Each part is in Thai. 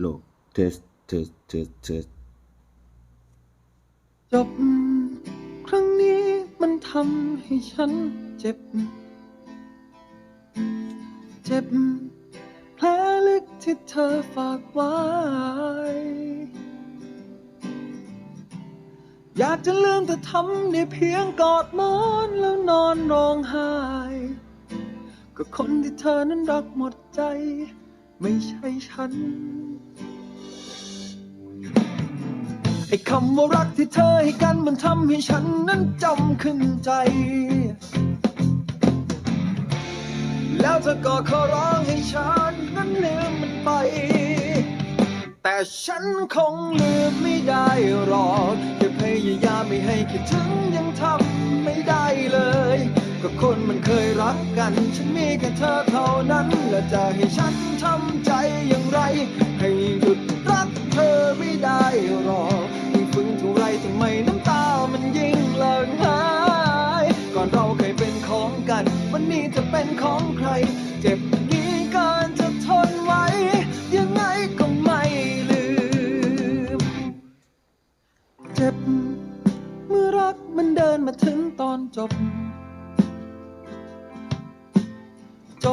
โลเทสเทสเทสเทสจบ ครั้งนี้มันทำให้ฉันเจ็บ เจ็บแผลลึกที่เธอฝากไว้ อยากจะลืมแต่ทำได้เพียงกอดมอนแล้วนอนร้องไห้ ก็คนที่เธอนั้นรักหมดใจ ไม่ใช่ฉัน ไอ้คำว่ารักที่เธอให้กันมันทำให้ฉันนั้นจำขึ้นใจ แล้วเธอก็ขอร้องให้ฉันนั้นลืมมันไป แต่ฉันคงลืมไม่ได้หรอกแค่พยายามไม่ให้คิดถึงยัง รักกัน ฉันมีแค่เธอเท่านั้น และจะให้ฉันทำใจอย่างไร ให้หยุดรักเธอไม่ได้หรอกยิ่งฝืนเท่าไรทำไมน้ำตามันยิ่งหลั่งหายก่อนเราเคยเป็นของกัน วันนี้จะเป็นของใคร เจ็บนี้เกินจะทนไว้ ยังไงก็ไม่ลืม เจ็บ เมื่อรักมันเดินมาถึงตอนจบ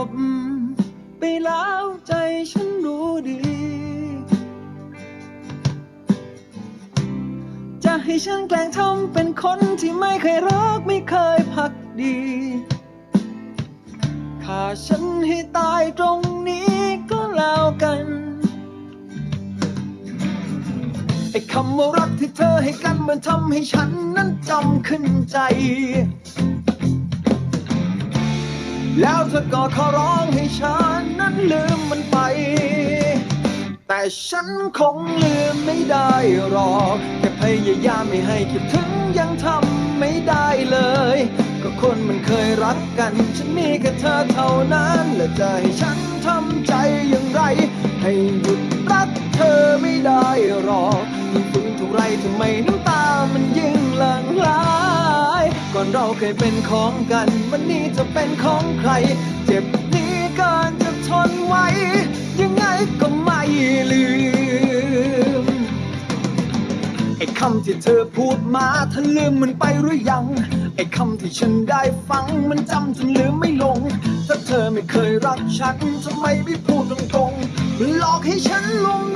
บไปแล้วใจฉันรู้ดี จะให้ฉันแกล้งทำเป็นคนที่ไม่เคยรักไม่เคยพักดีฆ่าฉันให้ตายตรงนี้ก็แล้วกันไอ้คำว่ารักที่เธอให้กันมันทำให้ฉันนั้นจำขึ้นใจ แล้วเธอก็ขอร้องให้ฉันนั้นลืมมันไป แต่ฉันคงลืมไม่ได้หรอกแค่พยายามไม่ให้คิดถึงยังทำไม่ได้เลย ก็คนมันเคยรักกัน ฉันมีแค่เธอเท่านั้น และจะให้ฉันทำใจอย่างไร ให้หยุดรักเธอไม่ได้หรอกยิ่งฝืนเท่าไรทำไมน้ำตามันยิ่ง เราเคยเป็นของกัน วันนี้จะเป็นของใคร เจ็บนี้เกินจะทนไว้ ยังไงก็ไม่ลืม ไอ้คำที่เธอพูดมาเธอลืมมันไปหรือยัง ไอ้คำที่ฉันได้ฟังมันจำจนลืมไม่ลง ถ้าเธอไม่เคยรักฉันทำไมไม่พูดตรงๆมันหลอกให้ฉันลง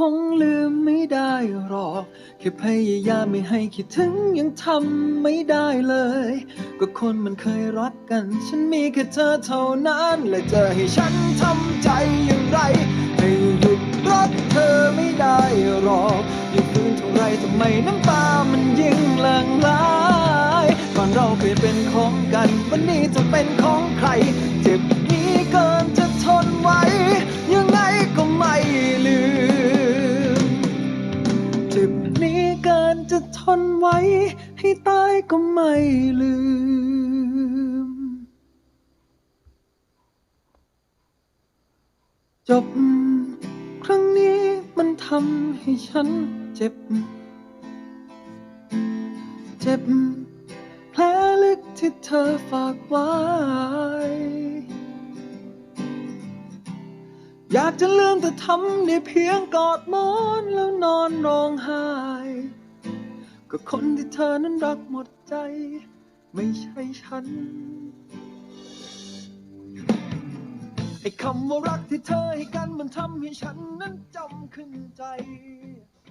คงลืมไม่ได้หรอกแค่พยายามไม่ให้คิดถึงยังทำไม่ได้เลย ก็คนมันเคยรักกัน ฉันมีแค่เธอเท่านั้น และจะให้ฉันทำใจอย่างไร ให้หยุดรักเธอไม่ได้หรอกยิ่งฝืนเท่าไรทำไมน้ำตามันยิ่งหลั่งไหลก่อนเราเคยเป็นของกัน วันนี้จะเป็นของใคร เจ็บายก็ไม่ลืม จบครั้งนี้มันทำให้ฉันเจ็บ เจ็บแผลลึกที่เธอฝากไว้ อยากจะลืมแต่ทำได้เพียงกอดมอนแล้วนอนร้องไห้ ก็คนที่เธอนั้นรักหมดใจ ไม่ใช่ฉัน ไอ้คำว่ารักที่เธอให้กันมันทำให้ฉันนั้นจำขึ้นใจ